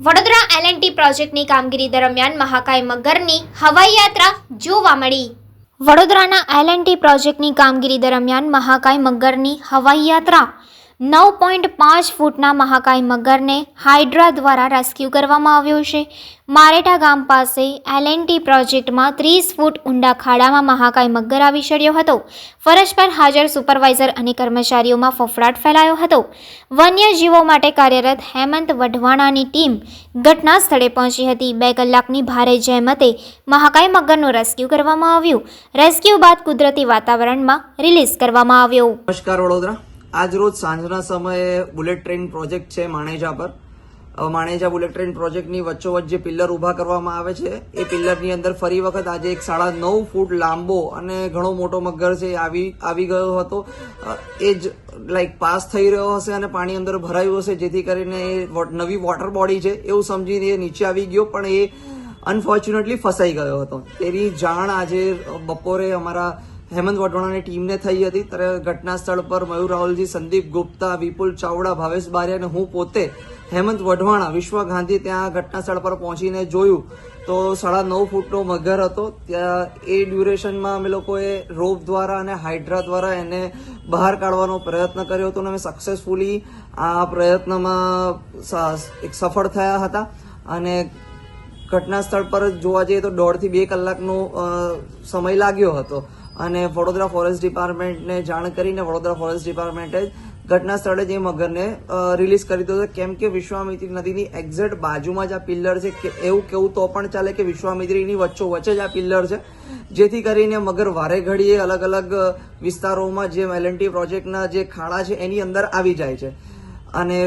Vadodara L&T પ્રોજેક્ટની કામગીરી દરમિયાન મહાકાય મગરની હવાઈ યાત્રા જોવા મળી. વડોદરાના એલએનટી પ્રોજેક્ટની કામગીરી દરમિયાન મહાકાય મગરની હવાઈ યાત્રા નવ પોઈન્ટ પાંચ ફૂટના મહાકાય મગરને હાઇડ્રા દ્વારા રેસ્ક્યુ કરવામાં આવ્યો છે. મારેટા ગામ પાસે એલએનટી પ્રોજેક્ટમાં ત્રીસ ફૂટ ઊંડા ખાડામાં મહાકાય મગર આવી ચડ્યો હતો. ફરજ પર હાજર સુપરવાઇઝર અને કર્મચારીઓમાં ફફડાટ ફેલાયો હતો. વન્યજીવો માટે કાર્યરત હેમંત વઢવાણાની ટીમ ઘટના સ્થળે પહોંચી હતી. બે કલાકની ભારે જહેમતે મહાકાય મગરનું રેસ્ક્યુ કરવામાં આવ્યું. રેસ્ક્યુ બાદ કુદરતી વાતાવરણમાં રિલીઝ કરવામાં આવ્યો. નમસ્કાર વડોદરા. આજ રોજ સાંજના સમયે બુલેટ ટ્રેન પ્રોજેક્ટ છે માણેજા પર. માણેજા બુલેટ ટ્રેન પ્રોજેક્ટની વચ્ચોવચ્ચ જે પિલ્લર ઊભા કરવામાં આવે છે, એ પિલ્લરની અંદર ફરી વખત આજે એક સાડા નવ ફૂટ લાંબો અને ઘણો મોટો મગર છે આવી આવી ગયો હતો. એ જ, લાઈક, પાસ થઈ રહ્યો હશે અને પાણી અંદર ભરાયું હશે, જેથી કરીને એ નવી વોટર બોડી છે, એવું સમજીને એ નીચે આવી ગયો, પણ એ અનફોર્ચ્યુનેટલી ફસાઈ ગયો હતો. તેની જાણ આજે બપોરે અમારા હેમંત વઢવાણાની ટીમને થઈ હતી, ત્યારે ઘટના સ્થળ પર મયુર રાહુલજી, સંદીપ ગુપ્તા, વિપુલ ચાવડા, ભાવેશ બારિયા અને હું પોતે હેમંત વઢવાણા વિશ્વ ગાંધી ત્યાં ઘટના સ્થળ પર પહોંચીને જોયું. તો સાડા નવ ફૂટનો મગર હતો. ત્યાં એ ડ્યુરેશનમાં અમે લોકોએ રોપ દ્વારા અને હાઇડ્રા દ્વારા એને બહાર કાઢવાનો પ્રયત્ન કર્યો હતો અને અમે સક્સેસફુલી આ પ્રયત્નમાં એક સફળ થયા હતા. અને ઘટના સ્થળ પર જોવા જઈએ તો દોઢથી બે કલાકનો સમય લાગ્યો હતો. અને વડોદરા ફોરેસ્ટ ડિપાર્ટમેન્ટને જાણ કરીને વડોદરા ફોરેસ્ટ ડિપાર્ટમેન્ટે ઘટના સ્થળે જ એ મગરને રિલીઝ કરી દીધો છે કેમ કે વિશ્વામિત્રી નદીની એક્ઝેક્ટ બાજુમાં જ આ પિલ્લર છે. કે એવું કેવું તો પણ ચાલે કે વિશ્વામિત્રીની વચ્ચો વચ્ચે જ આ પિલ્લર છે. જેથી કરીને મગર વારે ઘડીએ અલગ અલગ વિસ્તારોમાં જે એલએનટી પ્રોજેક્ટના જે ખાડા છે એની અંદર આવી જાય છે. અને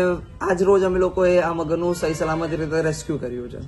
આજ રોજ અમે લોકોએ આ મગરનું સહી સલામત રીતે રેસ્ક્યુ કર્યું છે.